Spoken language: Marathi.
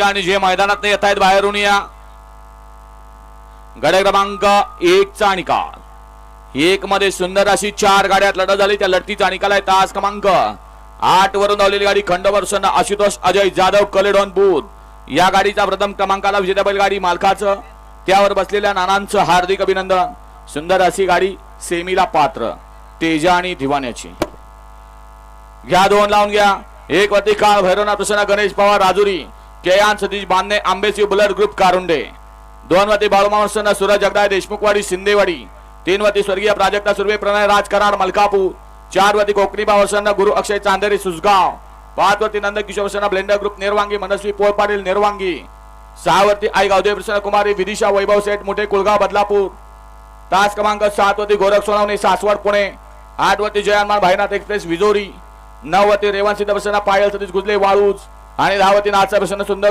आणि जे मैदानात येत आहेत बाहेरून या. गडे क्रमांक एक चा निकाल. एक मध्ये सुंदर अशी चार गाड्यात लढत झाली. त्या लढतीचा निकाल आहे तास क्रमांक आठ वरून धावलेली गाडी खंडवर्षण आशुतोष अजय जाधव कलेडॉन बुध या गाडीचा प्रथम क्रमांकाला विजेता बैलगाडी मालकाचं. त्यावर बसलेल्या नानांचं हार्दिक अभिनंदन. सुंदर अशी गाडी सेमीला पात्र तेजा आणि दिवाण्याची घ्या दोन लावून घ्या. एक वरती काळ भैरवनाथ प्रसन्न गणेश पवार राजुरी. केयान सतीश बांधणे आंबेसी बुलर ग्रुप कारुंडे. दोन वरती बाळूमावसन सूरज जगदाय देशमुखवाडी शिंदेवाडी. तीन वरती स्वर्गीय प्राजक्ता सुर्वे प्रणय राज कराड मलकापूर. चार वरती कोकणी बावसन गुरु अक्षय चांदेरी सुसगाव पाच वरती नंद किशोर ब्लेंडर ग्रुप निर्वांगी मनस्वी पोळ पाटील निर्वांगी. सहावरती आई गावदेव प्रसन्न कुमारी विदिशा वैभव सेठ मोठे कुलगाव बदलापूर. तास क्रमांक सात वरती गोरख सोनवणे सासवड पुणे. आठ वरती जयनमान भाईनाथ एक्सप्रेस विजोरी. नऊ वरती रेवण सिद्ध प्रसन्न पायल सतीश गुजले वाळूज. आणि दहा वरती नाचा प्रसन्न सुंदर